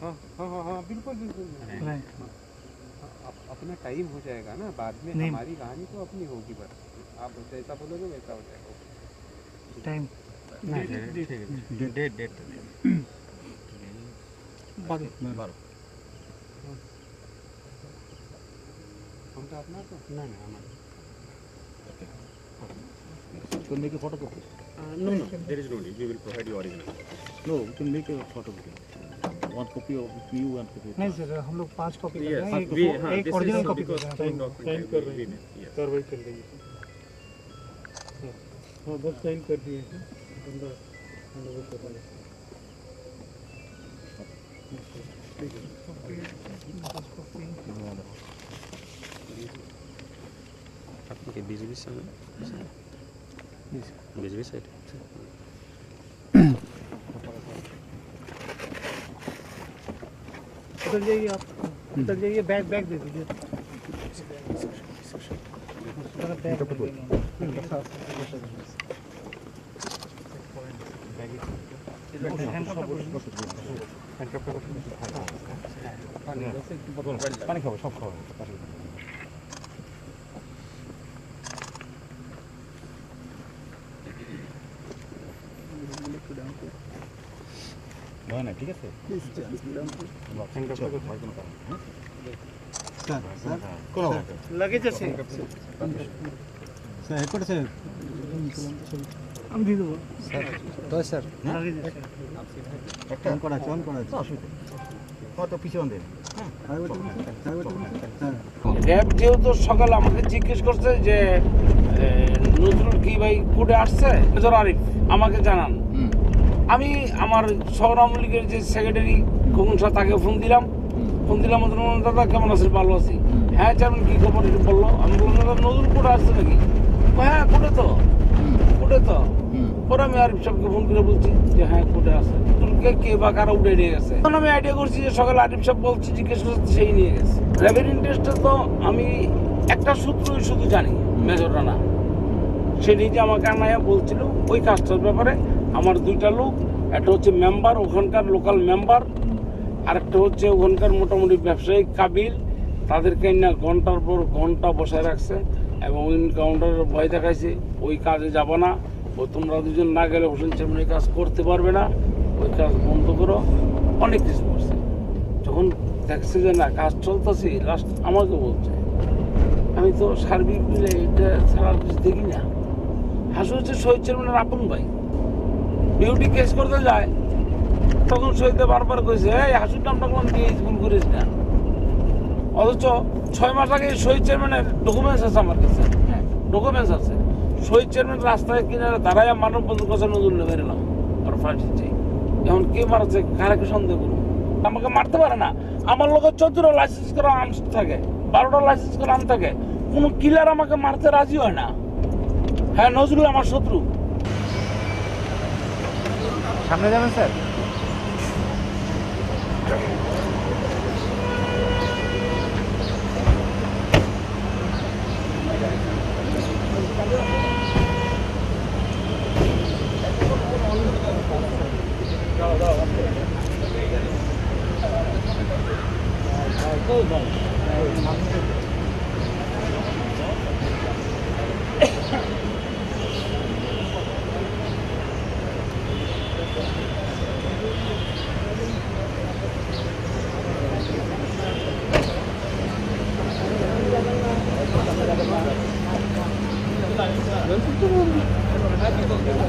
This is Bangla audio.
हाँ हाँ हाँ हाँ बिल्कुल बिल्कुल अपना टाइम हो जाएगा ना बाद में हमारी कहानी तो अपनी होगी बस आप जैसा बोलोगे वैसा हो जाएगा टाइम डेट डेट हम तो अपना तो ना ना हमारा can make a photocopy. Uh, no, no, there is no need. We will provide you original. No, we can make a photocopy. One copy of we one copy नहीं सर हम लोग पाँच कॉपी कर रहे हैं एक, हाँ, एक ओरिजिनल कॉपी कर रहे हैं। साइन कर रहे हैं। कार्रवाई चल रही है। हाँ बस साइन कर दिए हैं। बंदा हम लोगों को पता आपके बीच बीच समय बीच बीच साइड उधर जाइए आप उधर जाइए बैग बैग दे दीजिए जरा बैग दे दीजिए। পানি খাবো সব খাবো নয় না ঠিক আছে। দিয়ে দেবো। স্যার করা যেহেতু সকাল আমাকে জিজ্ঞেস করছে যে নজরুল কি ভাই কুটে আসছে? আরিফ আমাকে জানান। আমি আমার শহর আওয়ামী লীগের যে সেক্রেটারি খোকন শাহ তাকে ফোন দিলাম। ফোন দিলাম দাদা, কেমন আছিস ভালো আছি। হ্যাঁ চেয়ারম্যান কি খবর? একটু বলল, আমি বললাম, দাদা নজরুল কোর্টে আসছে নাকি? হ্যাঁ কোর্টে তো। কোর্টে তো? পরে আমি আরিফ সাহেবকে ফোন করে বলছি যে হ্যাঁ কোর্টে আছে। নজরুলকে কে বা কারা উঠে নিয়ে গেছে? তখন আমি আইডিয়া করছি যে, সকালে আরিফ সাহেব বলছি, জিজ্ঞেস করছে, সেই নিয়ে গেছে। র্যাবের ইন্টারেস্টে তো আমি একটা সূত্রই শুধু জানি, মেজর রানা। সে নিজে আমাকে আনায়া বলছিল, ওই কাজটার ব্যাপারে আমার দুইটা লোক, একটা হচ্ছে মেম্বার ওখানকার লোকাল মেম্বার আরেকটা হচ্ছে ওখানকার মোটামুটি ব্যবসায়িক কাবিল। তাদেরকে না ঘণ্টার পর ঘণ্টা বসায় রাখছে এবং কাউন্টারের ভয় দেখাইছে, ওই কাজে যাব না, ও তোমরা দুজন না গেলে হোসেন এই কাজ করতে পারবে না, ওই কাজ বন্ধ করো। অনেক কিছু করছে। যখন দেখছে যে না, কাজ চলতেছে লাস্ট আমাকে বলছে, আমি তো সার্বিক মিলে এটা ছাড়া কিছু দেখি না। হাসু হচ্ছে শহীদ চেয়ারম্যানের আপন ভাই। বিউটি কেস করতে যায়, তখন শহীদে বারবার কইছে, এই, হাসুর নামটা কোন দিয়ে ভুল করিস না? অথচ ছয় মাস আগে শহীদ চেয়ারম্যানের ডকুমেন্টস আছে আমার কাছে। ডকুমেন্টস আছে। শহীদ চেয়ারম্যান রাস্তায় কিনারে দাঁড়ায় মানব বন্ধু কথা নজর বেরোলাম আর ফাঁসি চাই। এখন কে মারছে, কারাকে সন্দেহ করুন আমাকে মারতে পারে না। আমার লোকের চোদ্দটা লাইসেন্স করা আর্মস থাকে, বারোটা লাইসেন্স করা আর্ম থাকে। কোনো কিলার আমাকে মারতে রাজি হয় না। হ্যাঁ নজরুল আমার শত্রু। সামনে যাবেন স্যার Oh, no. 연습 좀 하기